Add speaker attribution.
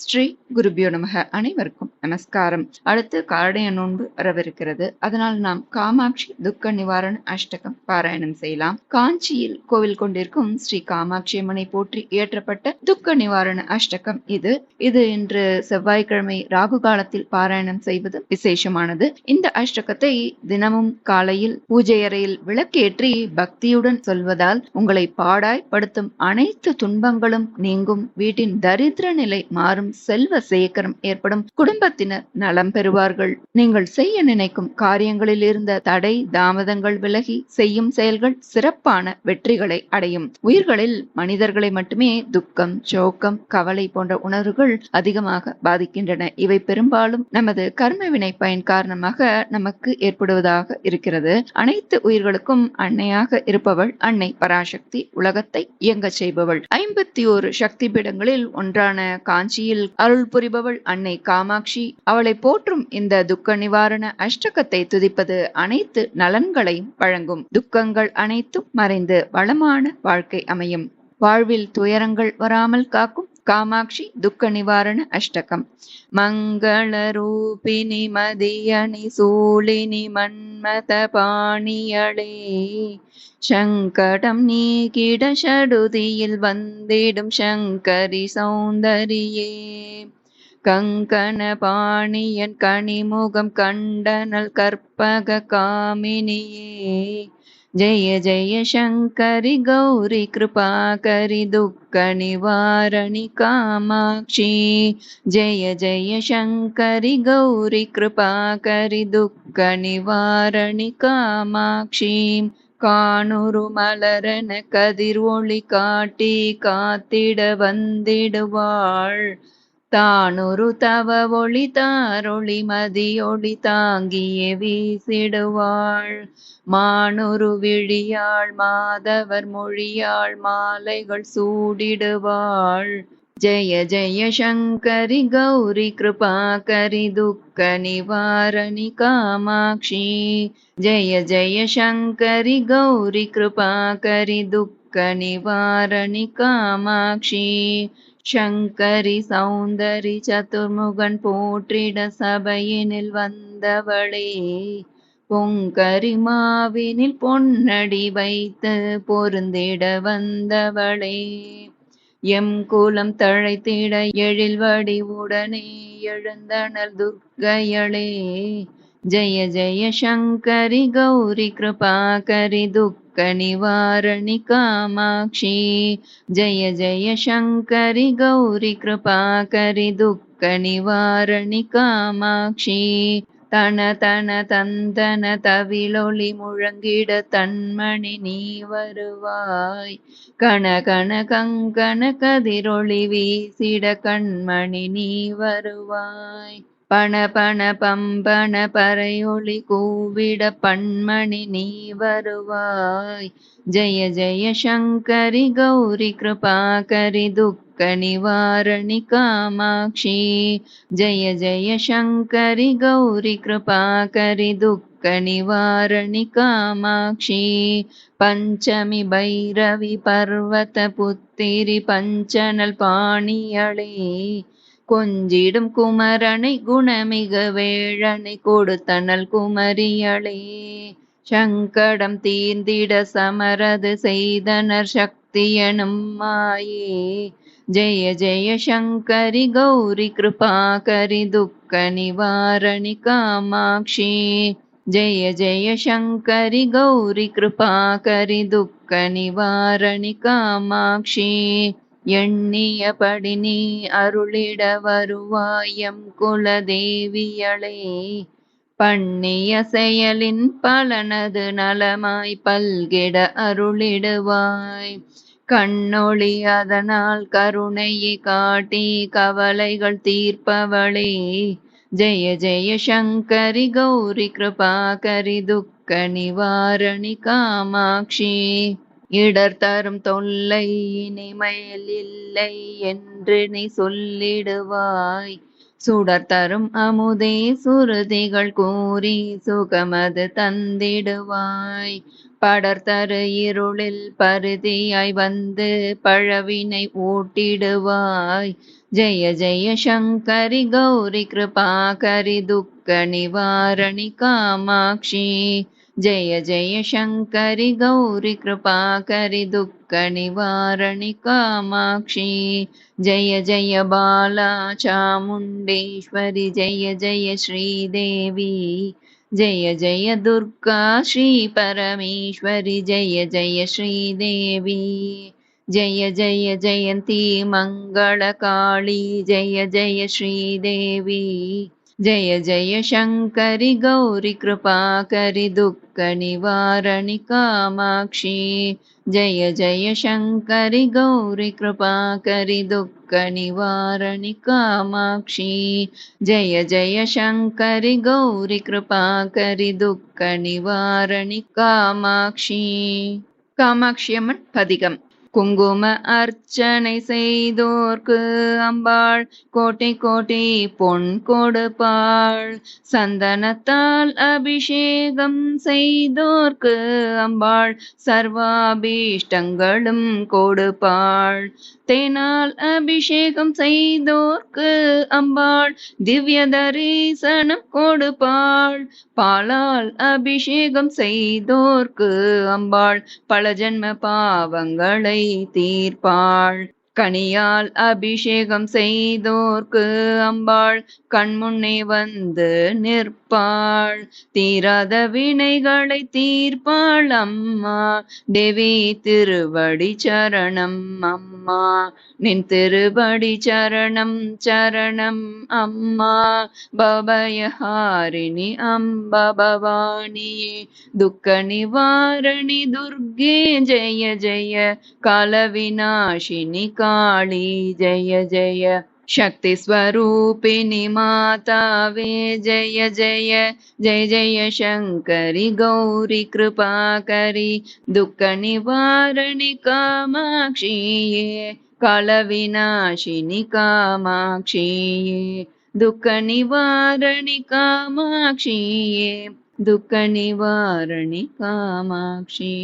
Speaker 1: ஸ்ரீ குருபியோ நமக. அனைவருக்கும் நமஸ்காரம். அடுத்து காரடைய நோன்பு வரவிருக்கிறது. அதனால் நாம் காமாட்சி துக்க நிவாரண அஷ்டகம் பாராயணம் செய்யலாம். காஞ்சியில் கோவில் கொண்டிருக்கும் ஸ்ரீ காமாட்சி அம்மனை போற்றி இயற்றப்பட்ட துக்க நிவாரண அஷ்டகம் இது. இது இன்று செவ்வாய்க்கிழமை ராகு காலத்தில் பாராயணம் செய்வது விசேஷமானது. இந்த அஷ்டகத்தை தினமும் காலையில் பூஜை அறையில் விளக்கேற்றி பக்தியுடன் சொல்வதால் உங்களை பாடாய் படுத்தும் அனைத்து துன்பங்களும் நீங்கும். வீட்டின் தரித்திர நிலை மாறும். சேகரம் செல்வ சேகரம் ஏற்படும் குடும்பத்தினர் நலம் பெறுவார்கள். நீங்கள் செய்ய நினைக்கும் காரியங்களில் இருந்த தடை தாமதங்கள் விலகி செய்யும் செயல்கள் சிறப்பான வெற்றிகளை அடையும். உயிர்களில் மனிதர்களை மட்டுமே துக்கம் சோக்கம் கவலை போன்ற உணர்வுகள் அதிகமாக பாதிக்கின்றன. இவை பெரும்பாலும் நமது கர்ம வினை பயன் காரணமாக நமக்கு ஏற்படுவதாக இருக்கிறது. அனைத்து உயிர்களுக்கும் அன்னையாக இருப்பவள் அன்னை பராசக்தி உலகத்தை இயங்க செய்பவள். ஐம்பத்தி ஒரு சக்தி பீடங்களில் ஒன்றான காஞ்சியில் அருள் புரிபவள் அன்னை காமாட்சி. அவளை போற்றும் இந்த துக்க நிவாரண அஷ்டகத்தை துதிப்பது அனைத்து நலன்களையும் வழங்கும். துக்கங்கள் அனைத்தும் மறைந்து வளமான வாழ்க்கை அமையும். வாழ்வில் துயரங்கள் வராமல் காக்கும் காமாட்சி துக்க நிவாரண அஷ்டகம். மங்கள ரூபிணி மதியணி சூழினி மன்மத பாணியளே சங்கடம் நீக்கிட ஷடுதியில் வந்திடும் சங்கரி சௌந்தரியே. கங்கண பாணியன் கனிமுகம் கண்டனல் கற்பக காமினியே. ஜெய ஜெய சங்கரி கௌரி கிருபாகரி துக்க நிவாரணி காமாட்சி. ஜெய ஜெய சங்கரி கௌரி கிருபாகரி துக்க நிவாரணி காமாட்சி. காணுரு மலரன கதிர் ஒளி காட்டி காத்திட வந்திடுவாள். தானொரு தவ ஒளி தாரொளி மதியொளி தாங்கிய வீசிடுவாள். மானுரு விழியாள் மாதவர் மொழியாள் மாலைகள் சூடிடுவாள். ஜெய ஜெய சங்கரி கௌரி கிருபாகரி துக்க நிவாரணி காமாட்சி. ஜெய ஜெய சங்கரி கௌரி கிருபாகரி துக்க நிவாரணி காமாட்சி. சங்கரி சௌந்தரி சதுர்முகன் போற்றிட சபையினில் வந்தவளே பொங்கரி மாவினில் பொன்னடி வைத்து பொருந்திட வந்தவளே. எம் குலம் தழைத்திட எழில் வடி உடனே எழுந்தனல் துர்க்கையளே. ஜெய ஜெய சங்கரி கௌரி கிருபாகரி துக் நிவாரணி காமாட்சி ஜெய ஜெய சங்கரி கௌரி கிருபாகரி துக்க நிவாரணி காமாட்சி தன தன தந்தன தவிலொளி முழங்கிட தன்மணி நீ வருவாய் கண கண கங்கண கதிரொளி வீசிட கண்மணி நீ வருவாய் பண பண பம்பன பறையொளி கூவிட பண்மணி நீ வருவாய். ஜெய ஜெய சங்கரி கௌரி கிருபாகரி துக்க நிவாரணி காமாட்சி. ஜெய ஜெய சங்கரி கௌரி கிருபாகரி துக்க நிவாரணி காமாட்சி. பஞ்சமி பைரவி பர்வத புத்திரி பஞ்சனல் பாணியளே. கொஞ்சிடும் குமரனை குணமிக வேழனை கொடுத்தனல் குமரியளே. சங்கடம் தீர்ந்திட சமரது செய்தனர் சக்தியனும் மாயே. ஜெய ஜெய சங்கரி கௌரி கிருபாகரி துக்க நிவாரணி காமாட்சி. ஜெய ஜெய சங்கரி கௌரி கிருபாகரி துக்க நிவாரணி காமாட்சி. எண்ணியபடி நீ அருளிட வருவாயம் குலதேவியளே. பண்ணிய செயலின் பலனது நலமாய் பல்கிட அருளிடுவாய். கண்ணொளி அதனால் கருணையை காட்டி கவலைகள் தீர்ப்பவளே. ஜெய ஜெய சங்கரி கௌரி கிருபாகரி துக்க நிவாரணி காமாட்சி. இடர் தரும் தொல்லை இனிமையில் இல்லை என்று நீ சொல்லிடுவாய். சுடர் தரும் அமுதே சுருதிகள் கூறி சுகமது தந்திடுவாய். படர் தரு இருளில் பருதியாய் வந்து பழவினை ஊட்டிடுவாய். ஜெய ஜெய சங்கரி கௌரி கிருபாகரி துக்க நிவாரணி காமாட்சி. जय जय शङ्करि गौरि कृपाकरि दुःखनिवारणि कामाक्षि। जय जय बाला चामुण्डेश्वरि जय जय श्रीदेवी। जय जय दुर्गा श्रीपरमेश्वरि जय जय श्रीदेवी। जय जय जयन्ती मङ्गलकाळी जय जय श्रीदेवी जय जय शङ्करि गौरि कृपा करि कामाक्षी। जय जय शङ्करि गौरि कृपा करि कामाक्षी। जय जय शङ्करि गौरि कृपा करि दुःख निवारणि कामाक्षी குங்கும அர்ச்சனை செய்தோர்க்கு அம்பாள். கோட்டை கோட்டை பொன் கொடுப்பாள். சந்தனத்தால் அபிஷேகம் செய்தோர்க்கு அம்பாள். சர்வாபீஷ்டங்களும் கொடுப்பாள். தேனால் அபிஷேகம் செய்தோர்க்கு அம்பாள் திவ்ய தரிசனம் கொடுப்பாள். பாலால் அபிஷேகம் செய்தோர்க்கு அம்பாள் பல ஜென்ம பாவங்களை தீர்ப்பாள். கனியால் அபிஷேகம் செய்தோர்க்கு அம்பாள் கண்முன்னே வந்து நிற்பாள். தீராத வினைகளை தீர்ப்பாள் அம்மா. தேவி திருவடி சரணம் அம்மா. நின் திருவடி சரணம் சரணம் அம்மா. பபயஹாரிணி அம்ப பவானியே துக்க நிவாரணி துர்கே. ஜெய ஜெய. காலவிநாசினி काली जय जय शक्तिस्वरूपिणि मातावे जय जय जय जय शङ्करि गौरि कृपाकरि दुःखनिवारणि कामाक्षिये कालविनाशिनि कामाक्षिये दुःखनिवारणि कामाक्षिये दुःखनिवारणि कामाक्षिये